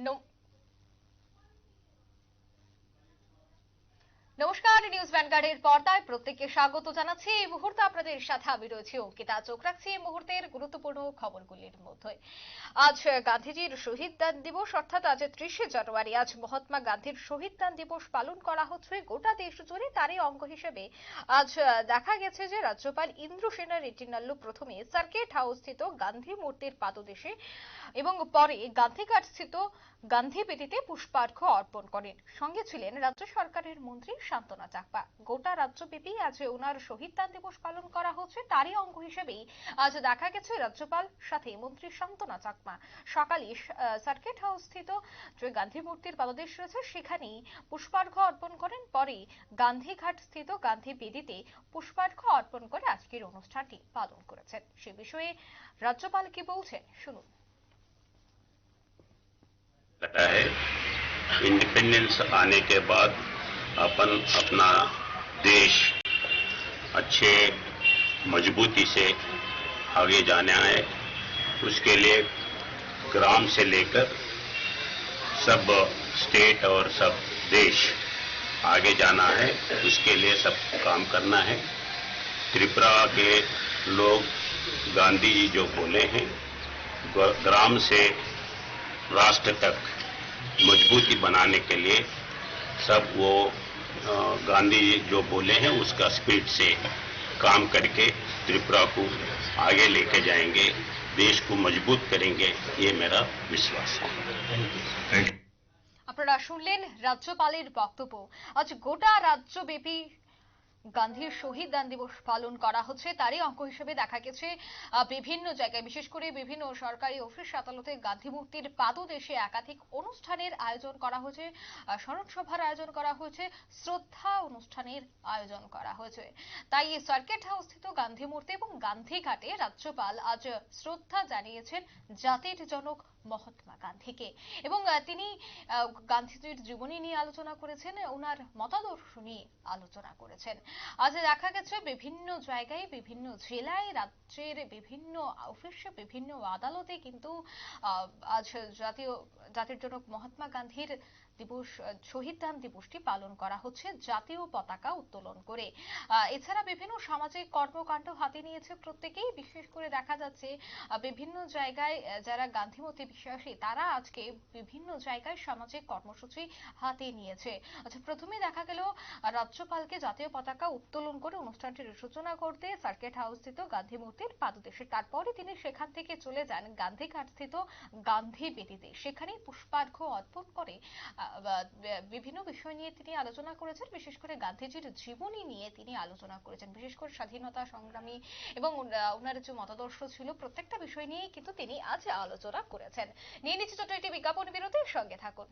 Nope নমস্কার news ভ্যানগার্ডের পর্দায় প্রত্যেককে স্বাগত জানাচ্ছি। এই মুহূর্তে আপনাদের সাথে আমি রয়েছি অঙ্কিতা। চোখ রাখছি এই মুহূর্তের গুরুত্বপূর্ণ খবরগুলির মধ্যে। আজ গান্ধীজির শহীদ দান দিবস, অর্থাৎ আজ ত্রিশে জানুয়ারি, আজ মহাত্মা গান্ধীর শহীদ দান দিবস পালন করা হচ্ছে। গোটা দেশ জুড়ে তারই অঙ্গ হিসেবে আজ দেখা গেছে যে রাজ্যপাল ইন্দ্র সেনা রেটিনাল্লু প্রথমে সার্কিট গান্ধী মূর্তির পাদদেশে এবং পরে গান্ধীঘাট স্থিত গান্ধী বেদিতে পুষ্পার্ঘ অর্পণ করেন। সঙ্গে ছিলেন রাজ্য সরকারের মন্ত্রী শান্তনা চাকপা গোটা রাজ্যব্যাপী আজ ওনার শহীদ দান দিবস পালন করা হচ্ছে তারই অঙ্গ হিসেবেই আজ দেখা গেছে রাজ্যপাল সাথে মন্ত্রী শান্তনা চাকমা সকালে আহ, সার্কিট হাউস স্থিত যে গান্ধী মূর্তির পাদদেশ রয়েছে সেখানেই পুষ্পার্ঘ অর্পণ করেন পরে গান্ধীঘাট স্থিত গান্ধী বেদিতে পুষ্পার্ঘ অর্পণ করে আজকের অনুষ্ঠানটি পালন করেছেন সে বিষয়ে রাজ্যপাল কি বলছেন শুনুন लगा है इंडिपेंडेंस आने के बाद अपन अपना देश अच्छे मजबूती से आगे जाना है उसके लिए ग्राम से लेकर सब स्टेट और सब देश आगे जाना है। उसके लिए सब काम करना है। त्रिपुरा के लोग गांधी जी जो बोले हैं ग्राम से राष्ट्र तक मजबूती बनाने के लिए सब वो गांधी जी जो बोले हैं उसका स्पीड से काम करके त्रिपुरा को आगे लेके जाएंगे देश को मजबूत करेंगे ये मेरा विश्वास है আপনারা শুনলেন রাজ্যপালের বক্তব্য আজ গোটা রাজ্যব্যাপী গান্ধীর শহীদ দান দিবস পালন করা হচ্ছে। তারই অঙ্ক হিসেবে দেখা গেছে বিভিন্ন জায়গায়, বিশেষ করে বিভিন্ন সরকারি অফিস আদালতে গান্ধী মূর্তির পাদদেশে একাধিক অনুষ্ঠানের আয়োজন করা হয়েছে স্মরণ সভার আয়োজন করা হয়েছে, শ্রদ্ধা অনুষ্ঠানের আয়োজন করা হয়েছে। তাই সার্কিট হাউস স্থিত গান্ধী মূর্তি এবং গান্ধীঘাটে রাজ্যপাল আজ শ্রদ্ধা জানিয়েছেন জাতির জনক মহাত্মা গান্ধীকে। এবং তিনি গান্ধীজির জীবনী নিয়ে আলোচনা করেছেন, ওনার মতাদর্শ নিয়ে আলোচনা করেছেন। আজ দেখা গেছে বিভিন্ন জায়গায় বিভিন্ন জেলায়, রাজ্যের বিভিন্ন অফিসে বিভিন্ন আদালতে কিন্তু আজ জাতীয় জাতির জনক মহাত্মা গান্ধীর দিবস, শহীদ দিবসটি পালন করা হচ্ছে জাতীয় পতাকা উত্তোলন করে। এছাড়া বিভিন্ন সামাজিক কর্মকাণ্ড হাতে নিয়েছে প্রত্যেকেই। বিশেষ করে দেখা যাচ্ছে বিভিন্ন জায়গায় যারা গান্ধীমতী বিশ্বাসী, তারা আজকে বিভিন্ন জায়গায় সামাজিক কর্মসূচি হাতে নিয়েছে। আচ্ছা প্রথমে দেখা গেল রাজ্যপালকে জাতীয় পতাকা উত্তোলন করে অনুষ্ঠানটির সূচনা করতে সার্কিট হাউস স্থিত গান্ধী মূর্তির পাদদেশে। তারপরে তিনি সেখান থেকে চলে যান গান্ধীঘাট স্থিত গান্ধী বেদিতে। সেখানেই পুষ্পার্ঘ অর্পণ করে বিভিন্ন বিষয় নিয়ে তিনি আলোচনা করেছেন। বিশেষ করে গান্ধীজির জীবনী নিয়ে তিনি আলোচনা করেছেন। বিশেষ করে স্বাধীনতা সংগ্রামী এবং ওনার যে মতাদর্শ ছিল, প্রত্যেকটা বিষয় নিয়ে কিন্তু তিনি আজ আলোচনা করেছেন। নিয়ে নিচ্ছে ছোট একটি বিজ্ঞাপন বিরতির সঙ্গে থাকুন।